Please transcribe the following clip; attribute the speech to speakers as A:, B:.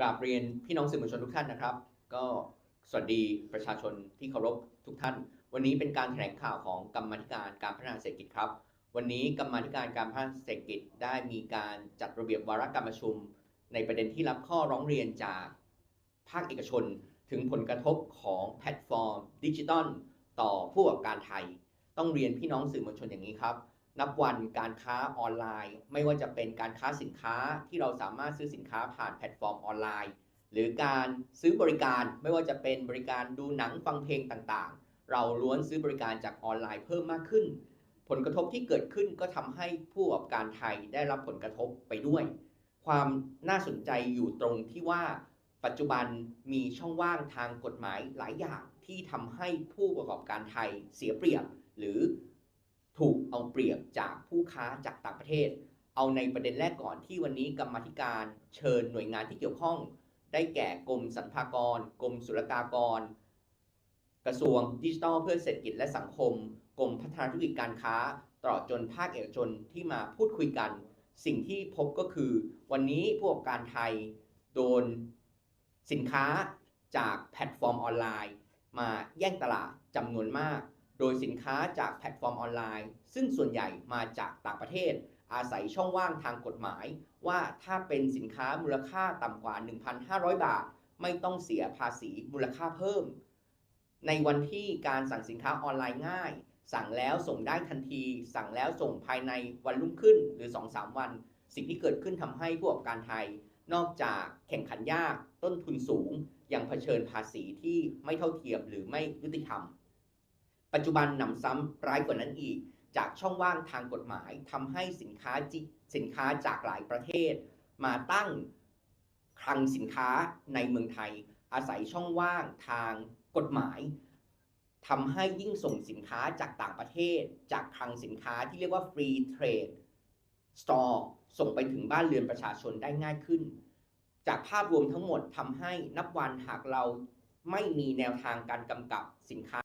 A: กราบเรียนพี่น้องสื่อมวลชนทุกท่านนะครับ ก็สวัสดีประชาชนที่เคารพทุกท่าน วันนี้เป็นการแถลงข่าวของกรรมธิการการพัฒนาเศรษฐกิจครับ วันนี้กรรมธิการการพัฒนาเศรษฐกิจได้มีการจัดระเบียบวาระการประชุม ในประเด็นที่รับข้อร้องเรียนจากภาคเอกชน ถึงผลกระทบของแพลตฟอร์ม ดิจิตอลต่อผู้ประกอบการไทย ต้องเรียนพี่น้องสื่อมวลชนอย่างนี้ครับ นับวันการค้าออนไลน์ ไม่ว่าจะเป็นการค้าสินค้าที่เราสามารถซื้อสินค้าผ่านแพลตฟอร์มออนไลน์ หรือการซื้อบริการไม่ว่าจะเป็นบริการดูหนังฟังเพลงต่างๆ เราล้วนซื้อบริการจากออนไลน์เพิ่มมากขึ้น ผลกระทบที่เกิดขึ้นก็ทำให้ผู้ประกอบการไทยได้รับผลกระทบไปด้วย ความน่าสนใจอยู่ตรงที่ว่า ปัจจุบันมีช่องว่างทางกฎหมายหลายอย่างที่ทำให้ผู้ประกอบการไทยเสียเปรียบ หรือ ถูกเอาเปรียบจากผู้ค้าจากต่างประเทศ เอาในประเด็นแรกก่อนที่วันนี้กรรมธิการเชิญหน่วยงานที่เกี่ยวข้อง ได้แก่กรมสรรพากร กรมศุลกากร กระทรวงดิจิทัลเพื่อเศรษฐกิจและสังคม กรมพัฒนาธุรกิจการค้าตลอดจนภาคเอกชนที่มาพูดคุยกัน สิ่งที่พบก็คือ วันนี้ผู้ประกอบการไทย โดนสินค้าจากแพลตฟอร์มออนไลน์ มาแย่งตลาดจำนวนมาก โดยสินค้าจากแพลตฟอร์มออนไลน์ ซึ่งส่วนใหญ่มาจากต่างประเทศ อาศัยช่องว่างทางกฎหมาย ว่าถ้าเป็นสินค้ามูลค่าต่ำกว่า 1,500 บาท ไม่ต้องเสียภาษีมูลค่าเพิ่ม ในวันที่การสั่งสินค้าออนไลน์ง่าย สั่งแล้วส่งได้ทันที สั่งแล้วส่งภายในวันรุ่งขึ้นหรือ 2-3 วัน สิ่งที่เกิดขึ้นทำให้ผู้ประกอบการไทย นอกจากแข่งขันยากต้นทุนสูงยังเผชิญภาษีที่ไม่เท่าเทียมหรือไม่ยุติธรรม ปัจจุบันหนำซ้ำร้ายกว่านั้นอีก จากช่องว่างทางกฎหมายทำให้สินค้าจิสินค้าจากหลายประเทศ มาตั้งคลังสินค้าในเมืองไทย อาศัยช่องว่างทางกฎหมายทำให้ยิ่งส่งสินค้าจากต่างประเทศ จากคลังสินค้าที่เรียกว่า free trade store ส่งไปถึงบ้านเรือนประชาชนได้ง่ายขึ้น จากภาพรวมทั้งหมดทำให้นับวันหากเราไม่มีแนวทางการกำกับสินค้า